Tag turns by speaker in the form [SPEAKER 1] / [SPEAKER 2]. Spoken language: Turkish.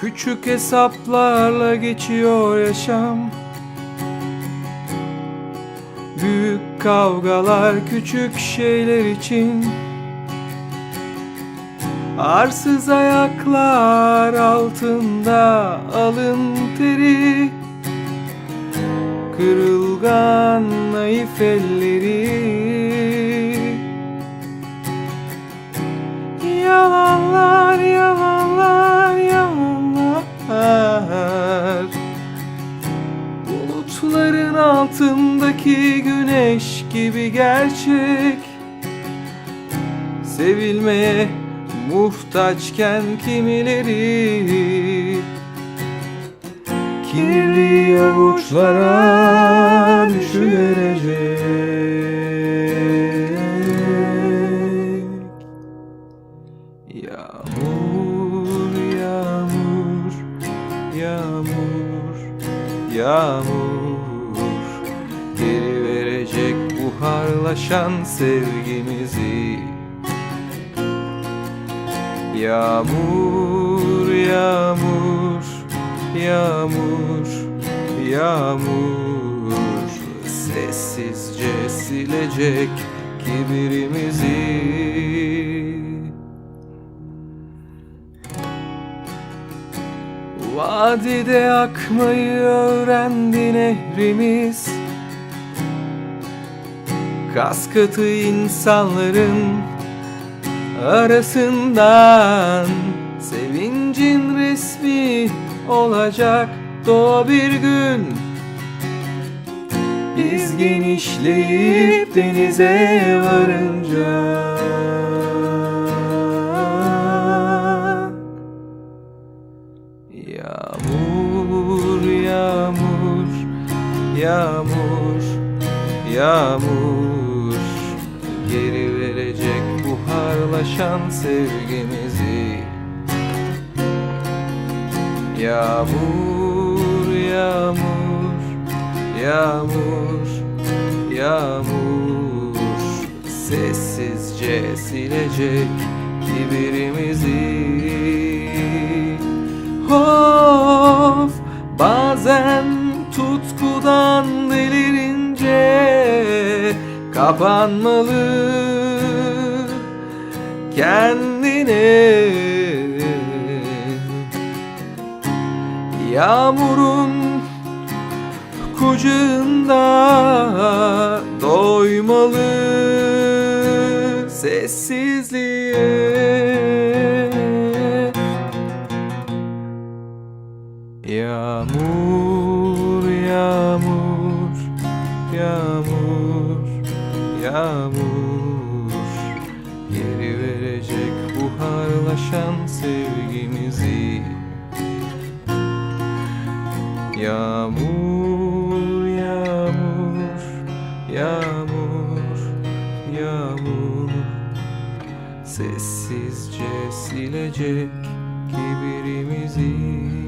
[SPEAKER 1] Küçük hesaplarla geçiyor yaşam. Büyük kavgalar küçük şeyler için. Arsız ayaklar altında alın teri. Kırılgan naif elleri altındaki güneş gibi gerçek. Sevilmeye muhtaçken kimileri? Kirli avuçlara düşüverecek Yağmur, yağmur, yağmur, yağmur buharlaşan sevgimizi. Yağmur, yağmur, yağmur, yağmur. Sessizce silecek kibirimizi. Vadide akmayı öğrendi nehrimiz Kaskatı insanların arasından Sevincin resmi olacak. Doğa bir gün Biz genişleyip denize varınca. Yağmur, yağmur, yağmur, yağmur Geri verecek buharlaşan sevgimizi. Yağmur, yağmur, yağmur, yağmur. Sessizce silecek kibirimizi. Of bazen tutkudan kapanmalı. Kendine. Yağmurun kucağında doymalı. Sessizliğe. Yağmur, yağmur, yağmur, yağmur. Geri verecek buharlaşan sevgimizi. Yağmur, yağmur, yağmur, yağmur. Sessizce silecek kibirimizi